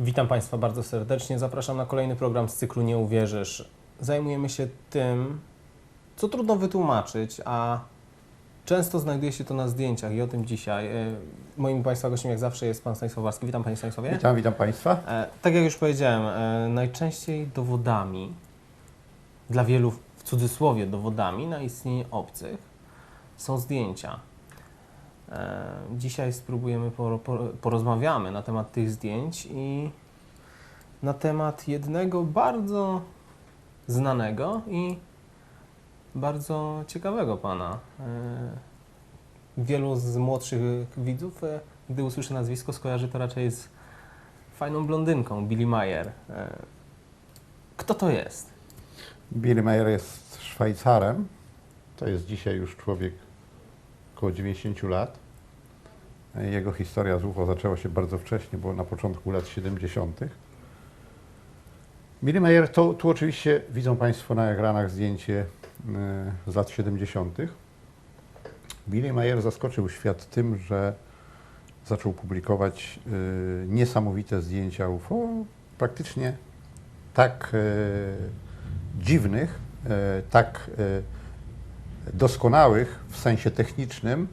Witam Państwa bardzo serdecznie. Zapraszam na kolejny program z cyklu Nie Uwierzysz. Zajmujemy się tym, co trudno wytłumaczyć, a często znajduje się to na zdjęciach i o tym dzisiaj. E, Moim Państwa gościem jak zawsze jest Pan Stanisław Warski. Witam Panie Stanisławie. Witam, witam Państwa. E, Tak jak już powiedziałem, e, najczęściej dowodami, dla wielu w cudzysłowie dowodami na istnienie obcych są zdjęcia. E, Dzisiaj spróbujemy, por, por, porozmawiamy na temat tych zdjęć i na temat jednego bardzo znanego i bardzo ciekawego pana. E, Wielu z młodszych widzów, e, gdy usłyszy nazwisko, skojarzy to raczej z fajną blondynką, Billy Mayer. Kto to jest? Billy Mayer jest Szwajcarem. To jest dzisiaj już człowiek około 90 lat. Jego historia z UFO zaczęła się bardzo wcześnie, bo na początku lat 70. Billy Mayer, to, tu oczywiście widzą Państwo na ekranach zdjęcie e, z lat 70. Billy Mayer zaskoczył świat tym, że zaczął publikować e, niesamowite zdjęcia UFO, praktycznie tak e, dziwnych, tak doskonałych w sensie technicznym,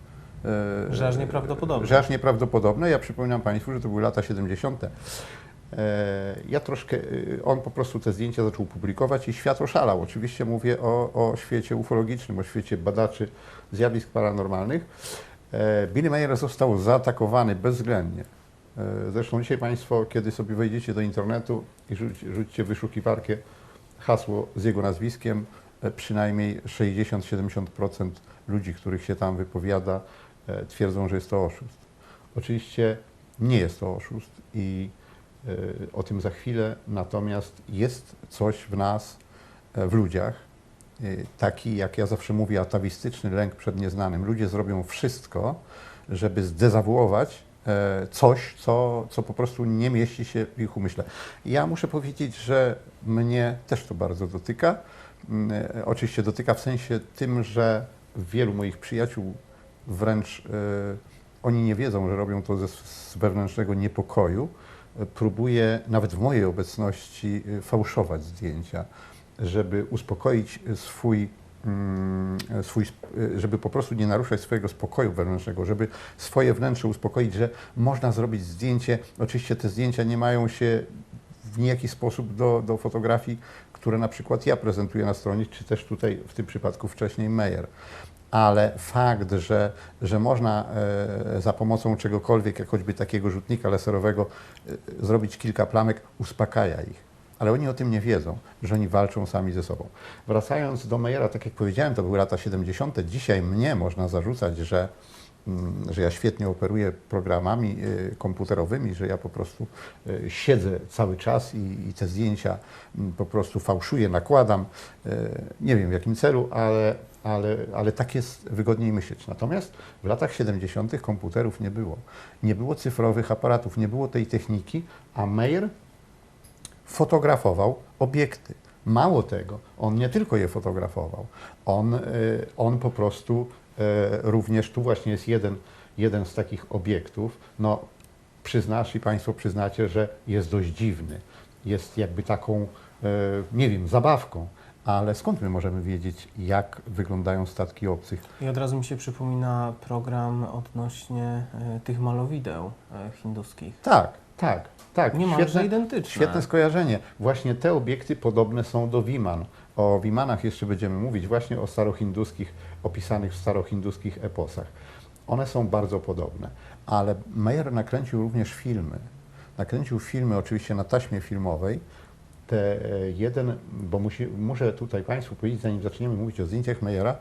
e, Że aż nieprawdopodobne. Że aż nieprawdopodobne. Ja przypominam Państwu, że to były lata 70. E, Ja troszkę, e, on po prostu te zdjęcia zaczął publikować i świat oszalał. Oczywiście mówię o, o świecie ufologicznym, o świecie badaczy zjawisk paranormalnych. Billy Mayer został zaatakowany bezwzględnie. Zresztą dzisiaj Państwo, kiedy sobie wejdziecie do internetu i rzuć, rzućcie wyszukiwarkę hasło z jego nazwiskiem, przynajmniej 60-70% ludzi, których się tam wypowiada, e, twierdzą, że jest to oszust. Oczywiście nie jest to oszust i e, o tym za chwilę, natomiast jest coś w nas, e, w ludziach, e, taki, jak ja zawsze mówię, atawistyczny lęk przed nieznanym. Ludzie zrobią wszystko, żeby zdezawuować e, coś, co, co po prostu nie mieści się w ich umyśle. Ja muszę powiedzieć, że mnie też to bardzo dotyka. Mm, e, Oczywiście dotyka w sensie tym, że wielu moich przyjaciół wręcz e, oni nie wiedzą, że robią to ze, z wewnętrznego niepokoju. E, Próbuje nawet w mojej obecności fałszować zdjęcia, żeby uspokoić swój mm, swój, żeby po prostu nie naruszać swojego spokoju wewnętrznego, żeby swoje wnętrze uspokoić, że można zrobić zdjęcie. Oczywiście te zdjęcia nie mają się w niejaki sposób do, do fotografii, które na przykład ja prezentuję na stronie, czy też tutaj w tym przypadku wcześniej Meyer. Ale fakt, że, że można e, za pomocą czegokolwiek, jak choćby takiego rzutnika laserowego, e, zrobić kilka plamek, uspokaja ich ale oni o tym nie wiedzą, że oni walczą sami ze sobą. Wracając do Meyera, tak jak powiedziałem, to były lata 70. Dzisiaj mnie można zarzucać, że, że ja świetnie operuję programami y, komputerowymi, że ja po prostu y, siedzę cały czas i, i te zdjęcia mm, po prostu fałszuję, nakładam. Y, Nie wiem w jakim celu, ale, ale, ale tak jest wygodniej myśleć. Natomiast w latach 70. komputerów nie było. Nie było cyfrowych aparatów, nie było tej techniki, a Meyer fotografował obiekty. Mało tego, on nie tylko je fotografował, on, on po prostu również, tu właśnie jest jeden, jeden z takich obiektów, no przyznasz i Państwo przyznacie, że jest dość dziwny. Jest jakby taką, y, nie wiem, zabawką, ale skąd my możemy wiedzieć, jak wyglądają statki obcych? I od razu mi się przypomina program odnośnie e, tych malowideł e, hinduskich. Tak, tak, tak. Niemalże Świetne- identyczne. Świetne skojarzenie. Właśnie te obiekty podobne są do Wiman. O Wimanach jeszcze będziemy mówić, właśnie o starohinduskich, opisanych w starohinduskich eposach. One są bardzo podobne, ale Meyer nakręcił również filmy. Nakręcił filmy oczywiście na taśmie filmowej. Te e, jeden, bo musi, muszę tutaj Państwu powiedzieć, zanim zaczniemy mówić o zdjęciach Meyera,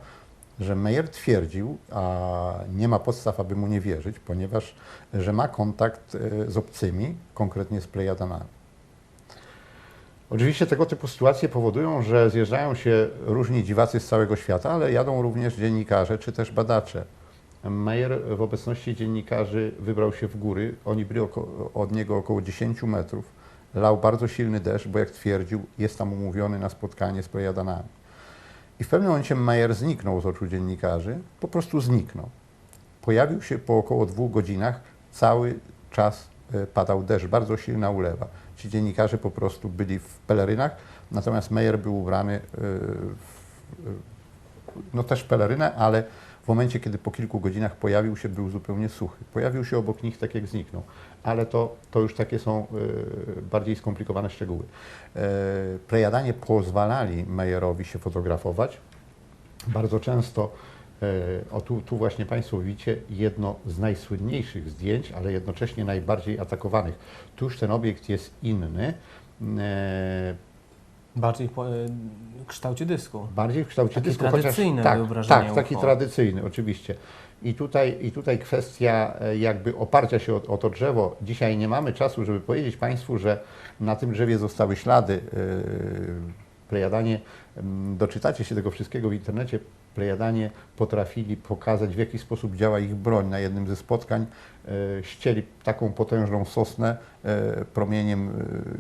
że Meyer twierdził, a nie ma podstaw, aby mu nie wierzyć, ponieważ że ma kontakt e, z obcymi, konkretnie z Plejadanami. Oczywiście tego typu sytuacje powodują, że zjeżdżają się różni dziwacy z całego świata, ale jadą również dziennikarze czy też badacze. Meyer w obecności dziennikarzy wybrał się w góry. Oni byli od niego około 10 metrów. Lał bardzo silny deszcz, bo jak twierdził, jest tam umówiony na spotkanie z Plejadanami. I w pewnym momencie Meyer zniknął z oczu dziennikarzy, po prostu zniknął. Pojawił się po około dwóch godzinach, cały czas e, padał deszcz, bardzo silna ulewa. ci dziennikarze po prostu byli w pelerynach, natomiast Meyer był ubrany y, w, y, no też pelerynę, ale w momencie, kiedy po kilku godzinach pojawił się, był zupełnie suchy. Pojawił się obok nich tak jak zniknął, ale to, to już takie są y, bardziej skomplikowane szczegóły. Y, Plejadanie pozwalali Meyerowi się fotografować. Bardzo często, e, o tu, tu właśnie Państwo widzicie jedno z najsłynniejszych zdjęć, ale jednocześnie najbardziej atakowanych. Tuż ten obiekt jest inny, e, Bardziej w po- e, kształcie dysku. bardziej w kształcie Takie dysku. tradycyjne tak, wyobrażenie tak, taki UFO. tradycyjny, oczywiście. I tutaj, I tutaj kwestia e, jakby oparcia się o, o to drzewo. Dzisiaj nie mamy czasu, żeby powiedzieć Państwu, że na tym drzewie zostały ślady. e, Plejadanie, doczytacie się tego wszystkiego w internecie, Plejadanie potrafili pokazać, w jaki sposób działa ich broń. Na jednym ze spotkań e, ścieli taką potężną sosnę e, promieniem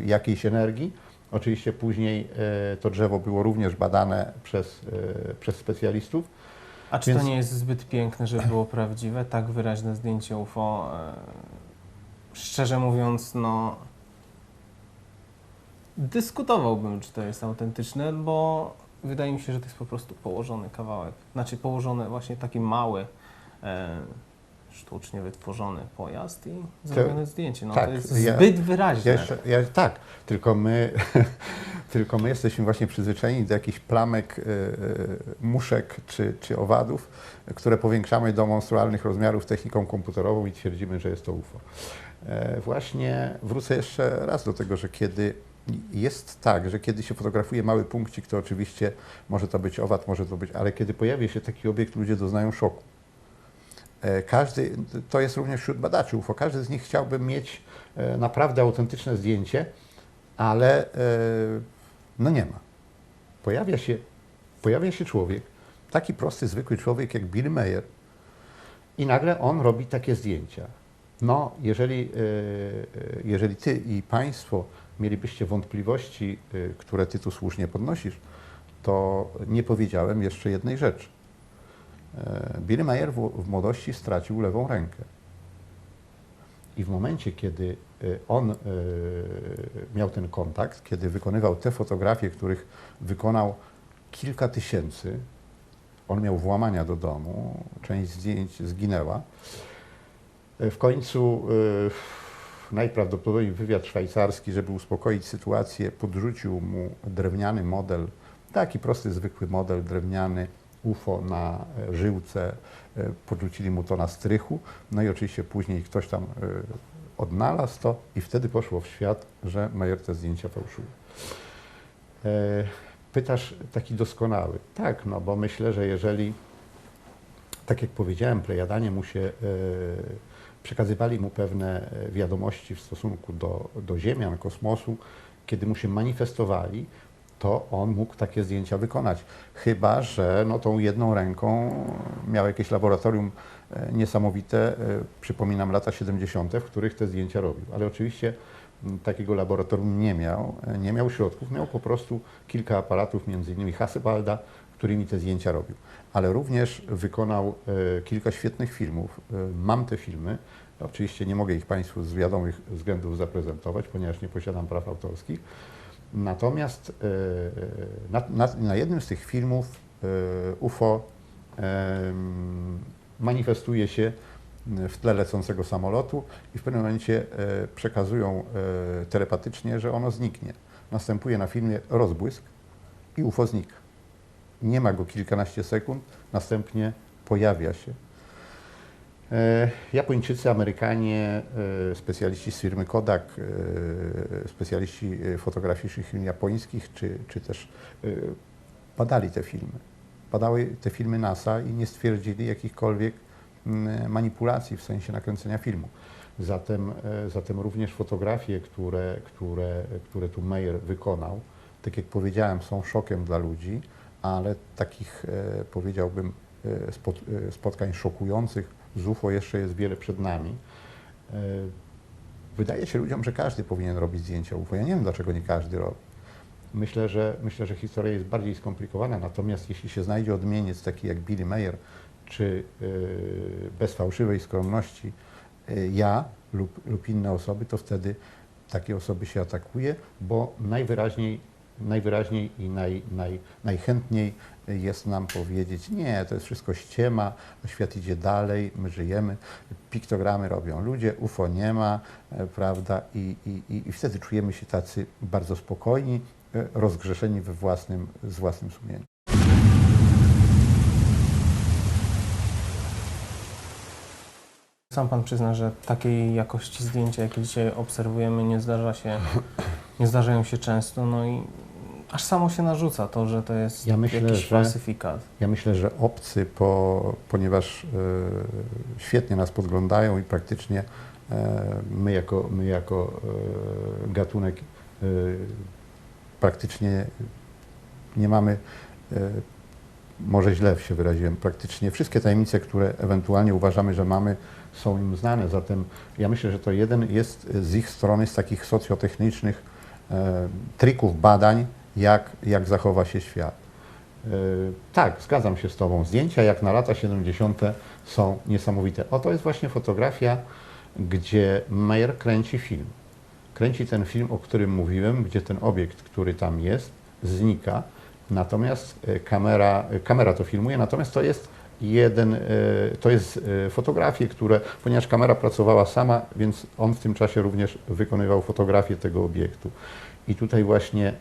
e, jakiejś energii. Oczywiście później e, to drzewo było również badane przez, e, przez specjalistów. A czy Więc- to nie jest zbyt piękne, żeby było prawdziwe? Tak wyraźne zdjęcie UFO. E, szczerze mówiąc, no. Dyskutowałbym, czy to jest autentyczne, bo wydaje mi się, że to jest po prostu położony kawałek. Znaczy, położony właśnie taki mały, sztucznie wytworzony pojazd i zrobione zdjęcie. No tak, to jest ja- zbyt wyraźne. Ja ja, tak, tylko my, tylko my jesteśmy właśnie przyzwyczajeni do jakichś plamek, e, muszek czy, czy owadów, które powiększamy do monstrualnych rozmiarów techniką komputerową i twierdzimy, że jest to UFO. E, Właśnie wrócę jeszcze raz do tego, że kiedy jest tak, że kiedy się fotografuje mały punkcik, to oczywiście może to być owad, może to być, ale kiedy pojawia się taki obiekt, ludzie doznają szoku. E, Każdy, to jest również wśród badaczy UFO, każdy z nich chciałby mieć e, naprawdę autentyczne zdjęcie, ale e, no nie ma. Pojawia się, pojawia się człowiek, taki prosty, zwykły człowiek jak Bill Mayer i nagle on robi takie zdjęcia. No, jeżeli, jeżeli ty i państwo mielibyście wątpliwości, które ty tu słusznie podnosisz, to nie powiedziałem jeszcze jednej rzeczy. E, Bill Mayer w, w młodości stracił lewą rękę. I w momencie, kiedy e, on e, miał ten kontakt, kiedy wykonywał te fotografie, których wykonał kilka tysięcy, on miał włamania do domu, część zdjęć zginęła. W końcu najprawdopodobniej wywiad szwajcarski, żeby uspokoić sytuację, podrzucił mu drewniany model, taki prosty, zwykły model drewniany UFO na e, żyłce, e, podrzucili mu to na strychu, no i oczywiście później ktoś tam e, odnalazł to i wtedy poszło w świat, że Majer te zdjęcia fałszuje. Pytasz taki doskonały. Tak, no bo myślę, że jeżeli, tak jak powiedziałem, plejadanie mu się, przekazywali mu pewne wiadomości w stosunku do, do Ziemian, kosmosu, kiedy mu się manifestowali, to on mógł takie zdjęcia wykonać. Chyba, że no, tą jedną ręką miał jakieś laboratorium e, niesamowite, e, przypominam lata 70., w których te zdjęcia robił. Ale oczywiście takiego laboratorium nie miał, e, nie miał środków, miał po prostu kilka aparatów, między innymi Hasselbalda, którymi te zdjęcia robił. Ale również wykonał kilka świetnych filmów. Mam te filmy. Oczywiście nie mogę ich Państwu z wiadomych względów zaprezentować, ponieważ nie posiadam praw autorskich. Natomiast e, na, na, na jednym z tych filmów e, UFO em, manifestuje się w tle lecącego samolotu i w pewnym momencie e, przekazują e, telepatycznie, że ono zniknie. Następuje na filmie rozbłysk i UFO znika. Nie ma go kilkanaście sekund, następnie pojawia się. E, Japończycy, Amerykanie, e, specjaliści z firmy Kodak, e, specjaliści fotograficznych firm japońskich, czy, czy też badali te filmy. Badały te filmy NASA i nie stwierdzili jakichkolwiek manipulacji w sensie nakręcenia filmu. Zatem, zatem również fotografie, które, które, które tu Meyer wykonał, tak jak powiedziałem, są szokiem dla ludzi, ale takich powiedziałbym spot, spotkań szokujących z UFO jeszcze jest wiele przed nami. E, Wydaje się ludziom, że każdy powinien robić zdjęcia UFO. Ja nie wiem, dlaczego nie każdy robi. Myślę, że, myślę, że historia jest bardziej skomplikowana, natomiast jeśli się znajdzie odmieniec taki jak Billy Mayer, czy e, bez fałszywej skromności e, ja lub, lub inne osoby, to wtedy takie osoby się atakuje, bo najwyraźniej, najwyraźniej i naj, naj, najchętniej jest nam powiedzieć, nie, to jest wszystko ściema, świat idzie dalej, my żyjemy, piktogramy robią ludzie, UFO nie ma, e, prawda, i, i, i- wtedy czujemy się tacy bardzo spokojni, e, rozgrzeszeni we własnym, z własnym sumieniem. Sam pan przyzna, że takiej jakości zdjęcia, jakie dzisiaj obserwujemy, nie zdarza się, nie zdarzają się często, no i aż samo się narzuca to, że to jest Ja myślę, jakiś że- falsyfikat. Ja myślę, że obcy, po, ponieważ e, świetnie nas podglądają i praktycznie e, my jako, my jako e, gatunek e, praktycznie nie mamy, e, może źle się wyraziłem, praktycznie wszystkie tajemnice, które ewentualnie uważamy, że mamy, są im znane. Zatem ja myślę, że to jeden jest z ich strony z takich socjotechnicznych trików badań, jak, jak zachowa się świat. E, Tak, zgadzam się z Tobą. Zdjęcia jak na lata 70. są niesamowite. Oto jest właśnie fotografia, gdzie Meyer kręci film. Kręci ten film, o którym mówiłem, gdzie ten obiekt, który tam jest, znika. Natomiast e, kamera, e, kamera to filmuje, natomiast to jest jeden, e, to jest e, fotografie, które, ponieważ kamera pracowała sama, więc on w tym czasie również wykonywał fotografię tego obiektu. I tutaj właśnie e,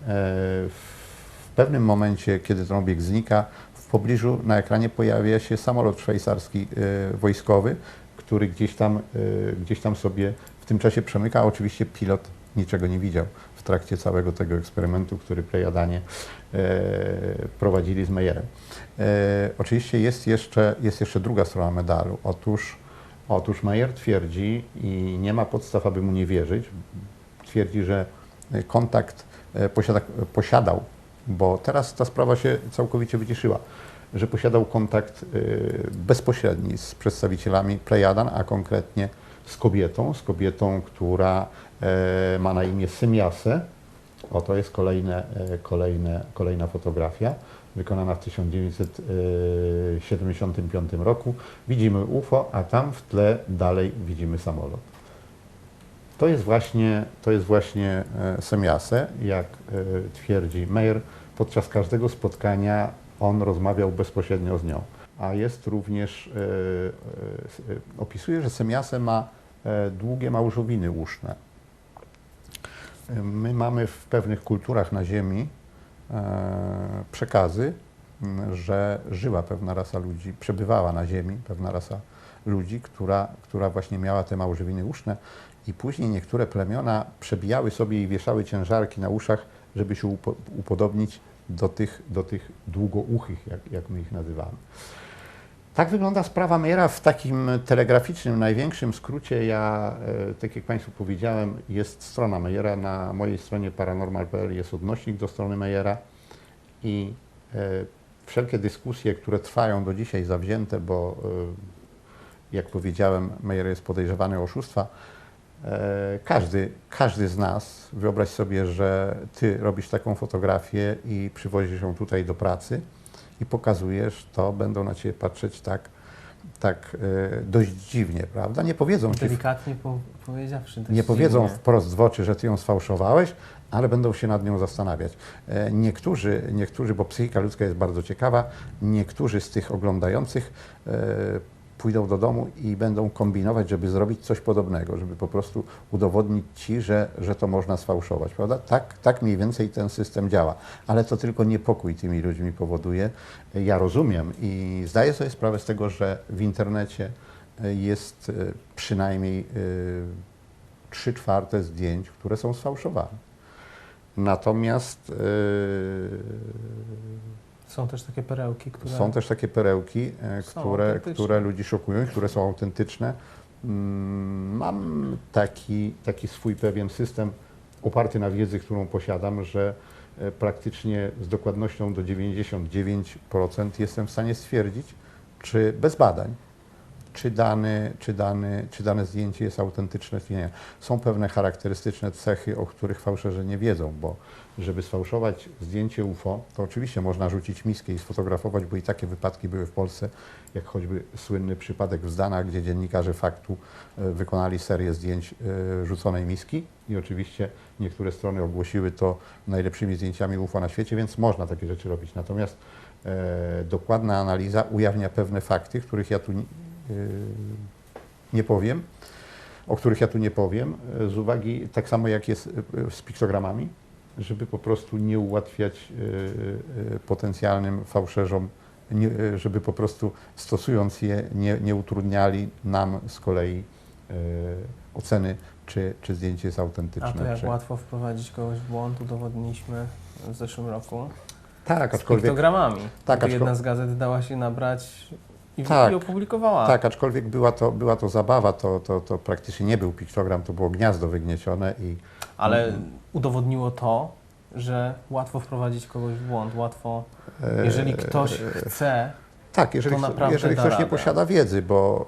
w pewnym momencie, kiedy ten obiekt znika, w pobliżu na ekranie pojawia się samolot szwajcarski wojskowy, który gdzieś tam, gdzieś tam sobie w tym czasie przemyka. Oczywiście pilot niczego nie widział w trakcie całego tego eksperymentu, który Plejadanie prowadzili z Meyerem. E, Oczywiście jest jeszcze, jest jeszcze druga strona medalu. Otóż, otóż Meyer twierdzi i nie ma podstaw, aby mu nie wierzyć. Twierdzi, że e, kontakt e, posiada, posiadał, bo teraz ta sprawa się całkowicie wyciszyła, że posiadał kontakt bezpośredni z przedstawicielami Plejadan, a konkretnie z kobietą, z kobietą, która ma na imię Symiasę. Oto jest kolejne, kolejne, kolejna fotografia wykonana w 1975 roku. Widzimy UFO, a tam w tle dalej widzimy samolot. To jest właśnie, to jest właśnie e, Semiase, jak e, twierdzi Meyer. Podczas każdego spotkania on rozmawiał bezpośrednio z nią. A jest również, e, e, e, opisuje, że Semiase ma e, długie małżowiny uszne. E, My mamy w pewnych kulturach na Ziemi e, przekazy, m, że żyła pewna rasa ludzi, przebywała na Ziemi pewna rasa ludzi, która, która właśnie miała te małżowiny uszne i później niektóre plemiona przebijały sobie i wieszały ciężarki na uszach, żeby się upo, upodobnić do tych, do tych długouchych, jak, jak my ich nazywamy. Tak wygląda sprawa Meyera w takim telegraficznym, największym skrócie. Ja, e, tak jak Państwu powiedziałem, jest strona Meyera. Na mojej stronie paranormal.pl jest odnośnik do strony Meyera i e, wszelkie dyskusje, które trwają do dzisiaj zawzięte, bo e, jak powiedziałem, Meyer jest podejrzewany o oszustwa. Każdy, każdy z nas, wyobraź sobie, że ty robisz taką fotografię i przywozisz ją tutaj do pracy i pokazujesz, to będą na ciebie patrzeć tak, tak e, dość dziwnie, prawda? Nie powiedzą ci, Delikatnie po, powiedziawszy. nie powiedzą dziwnie. wprost w oczy, że ty ją sfałszowałeś, ale będą się nad nią zastanawiać. E, Niektórzy, niektórzy, bo psychika ludzka jest bardzo ciekawa, niektórzy z tych oglądających e, pójdą do domu i będą kombinować, żeby zrobić coś podobnego, żeby po prostu udowodnić ci, że, że to można sfałszować, prawda? Tak, tak mniej więcej ten system działa, ale to tylko niepokój tymi ludźmi powoduje. Ja rozumiem i zdaję sobie sprawę z tego, że w internecie e, jest e, przynajmniej e, trzy czwarte zdjęć, które są sfałszowane. Natomiast Są też takie perełki, które... są też takie perełki, e, które, które ludzi szokują, które są autentyczne. Mm, Mam taki, taki swój pewien system oparty na wiedzy, którą posiadam, że e, praktycznie z dokładnością do 99% jestem w stanie stwierdzić, czy bez badań, czy dany, czy, dany, czy dane zdjęcie jest autentyczne, czy nie. Są pewne charakterystyczne cechy, o których fałszerze nie wiedzą, bo żeby sfałszować zdjęcie UFO, to oczywiście można rzucić miskę i sfotografować, bo i takie wypadki były w Polsce, jak choćby słynny przypadek w Zdanach, gdzie dziennikarze faktu e, wykonali serię zdjęć e, rzuconej miski i oczywiście niektóre strony ogłosiły to najlepszymi zdjęciami UFO na świecie, więc można takie rzeczy robić. Natomiast e, dokładna analiza ujawnia pewne fakty, których ja tu nie, e, nie powiem, o których ja tu nie powiem, e, z uwagi, tak samo jak jest e, z piktogramami, żeby po prostu nie ułatwiać potencjalnym fałszerzom, żeby po prostu stosując je nie, nie utrudniali nam z kolei oceny, czy, czy zdjęcie jest autentyczne. A to jak czy... łatwo wprowadzić kogoś w błąd, udowodniliśmy w zeszłym roku Tak, z aczkolwiek, piktogramami. Tak, To aczko- jedna z gazet dała się nabrać i, Tak. i opublikowała. tak, aczkolwiek była to, była to zabawa, to, to, to praktycznie nie był piktogram, to było gniazdo wygniecione i Ale Mhm. udowodniło to, że łatwo wprowadzić kogoś w błąd, łatwo, e, jeżeli ktoś chce, Tak, jeżeli, to naprawdę jeżeli ktoś nie posiada wiedzy, bo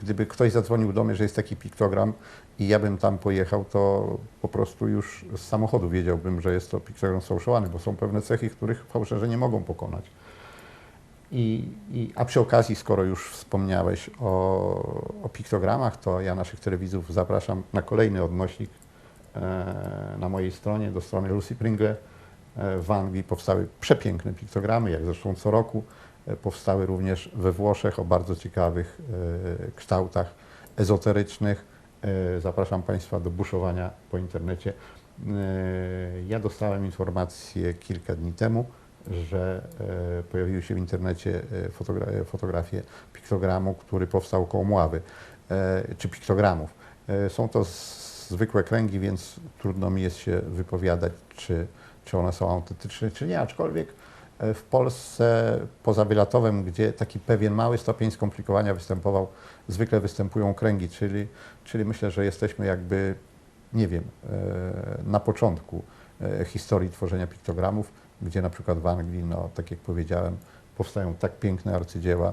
y, gdyby ktoś zadzwonił do mnie, że jest taki piktogram i ja bym tam pojechał, to po prostu już z samochodu wiedziałbym, że jest to piktogram sfałszowany, bo są pewne cechy, których fałszerze nie mogą pokonać. I, i, a przy okazji, skoro już wspomniałeś o, o piktogramach, to ja naszych telewizów zapraszam na kolejny odnośnik e, na mojej stronie, do strony Lucy Pringle. E, W Anglii powstały przepiękne piktogramy, jak zresztą co roku e, powstały również we Włoszech o bardzo ciekawych e, kształtach ezoterycznych. Zapraszam Państwa do buszowania po internecie. Ja dostałem informację kilka dni temu, że e, pojawiły się w internecie e, fotogra- fotografie piktogramu, który powstał koło Mławy, e, czy piktogramów. E, Są to zwykłe kręgi, więc trudno mi jest się wypowiadać, czy, czy one są autentyczne, czy nie, aczkolwiek e, w Polsce poza Wylatowem, gdzie taki pewien mały stopień skomplikowania występował, zwykle występują kręgi, czyli, czyli myślę, że jesteśmy jakby, nie wiem, e, na początku e, historii tworzenia piktogramów, gdzie na przykład w Anglii, no tak jak powiedziałem, powstają tak piękne arcydzieła,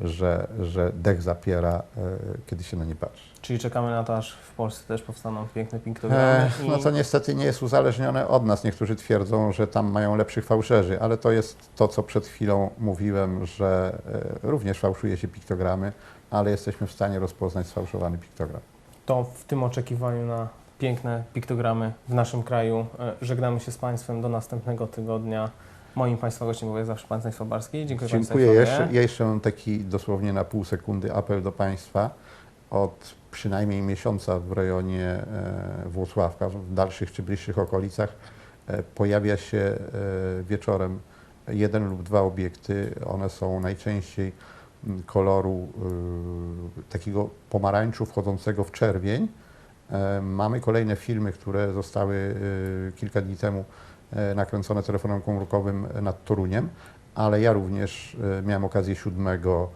że, że dech zapiera, e, kiedy się na nie patrzy. czyli czekamy na to, aż w Polsce też powstaną piękne piktogramy. E, no to niestety nie jest uzależnione od nas. Niektórzy twierdzą, że tam mają lepszych fałszerzy, ale to jest to, co przed chwilą mówiłem, że również fałszuje się piktogramy, ale jesteśmy w stanie rozpoznać sfałszowany piktogram. To w tym oczekiwaniu na piękne piktogramy w naszym kraju e, żegnamy się z Państwem do następnego tygodnia. Moim Państwa gościem był jak zawsze Pan Stanisław Barski. Dziękuję Dziękuję. Państwu. Jeszcze, ja jeszcze mam taki dosłownie na pół sekundy apel do Państwa. Od przynajmniej miesiąca w rejonie e, Włocławka, w dalszych czy bliższych okolicach, e, pojawia się wieczorem jeden lub dwa obiekty. One są najczęściej koloru takiego pomarańczu wchodzącego w czerwień. E, Mamy kolejne filmy, które zostały y, kilka dni temu e, nakręcone telefonem komórkowym nad Toruniem, ale ja również e, miałem okazję 7 e, mm,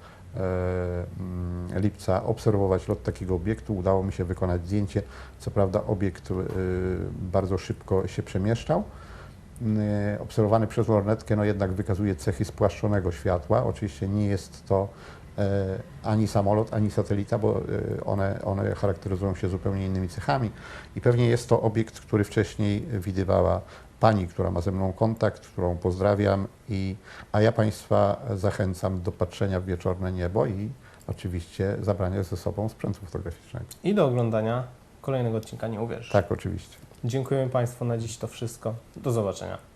lipca obserwować lot takiego obiektu. Udało mi się wykonać zdjęcie. Co prawda obiekt e, bardzo szybko się przemieszczał. E, Obserwowany przez lornetkę, no jednak wykazuje cechy spłaszczonego światła. Oczywiście nie jest to e, ani samolot, ani satelita, bo e, one, one charakteryzują się zupełnie innymi cechami. I pewnie jest to obiekt, który wcześniej widywała pani, która ma ze mną kontakt, którą pozdrawiam, i, a ja Państwa zachęcam do patrzenia w wieczorne niebo i oczywiście zabrania ze sobą sprzętu fotograficznego. I do oglądania kolejnego odcinka Nie Uwierzysz. Tak, oczywiście. Dziękuję Państwu na dziś to wszystko. Do zobaczenia.